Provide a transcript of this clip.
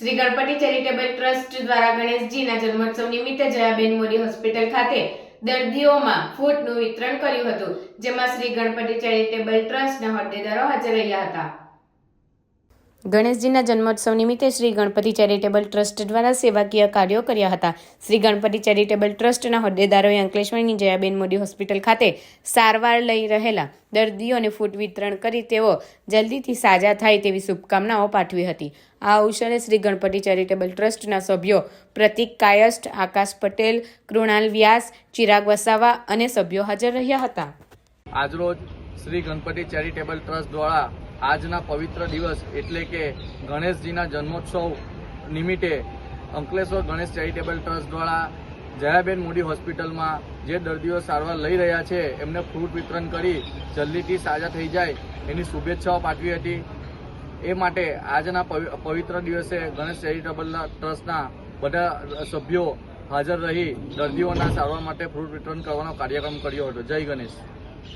Shri Ganpati charitable trust દ્વારા ગણેશજીના જન્મોત્સવ નિમિત્તે જયાબેન મોદી હોસ્પિટલ ખાતે દર્દીઓમાં ફૂડનું વિતરણ કર્યું હતું, જેમાં શ્રી ગણપતિ ચેરિટેબલ ટ્રસ્ટના હોદ્દેદારો હાજર રહ્યા હતા. ગણેશજીના જન્મોત્સવ નિમિત્તે શ્રી ગણપતિ ચેરિટેબલ ટ્રસ્ટ દ્વારા સેવાકીય કાર્યો કર્યા હતા. શ્રી ગણપતિ ચેરિટેબલ ટ્રસ્ટના હોદ્દેદારોએ અંકલેશ્વરની જયાબેન મોદી હોસ્પિટલ ખાતે સારવાર લઈ રહેલા દર્દીઓને ફૂટ વિતરણ કરી તેઓ જલ્દીથી સાજા થાય તેવી શુભકામનાઓ પાઠવી હતી. આ અવસરે શ્રી ગણપતિ ચેરિટેબલ ટ્રસ્ટના સભ્યો પ્રતિક કાયસ્ટ આકાશ પટેલ, કૃણાલ વ્યાસ, ચિરાગ વસાવા અને સભ્યો હાજર રહ્યા હતા. આજરોજ શ્રી ગણપતિ ચેરિટેબલ ટ્રસ્ટ દ્વારા આજના પવિત્ર દિવસ એટલે કે ગણેશજીના જન્મોત્સવ નિમિત્તે અંકલેશ્વર ગણેશ ચેરિટેબલ ટ્રસ્ટ દ્વારા જયાબેન મોદી હોસ્પિટલમાં જે દર્દીઓ સારવાર લઈ રહ્યા છે, એમને ફ્રૂટ વિતરણ કરી જલ્દીથી સાજા થઈ જાય એની શુભેચ્છાઓ પાઠવી હતી. એ માટે આજના પવિત્ર દિવસે ગણેશ ચેરિટેબલ ટ્રસ્ટના બધા સભ્યો હાજર રહી દર્દીઓના સારવાર માટે ફ્રૂટ વિતરણ કરવાનો કાર્યક્રમ કર્યો હતો. જય ગણેશ.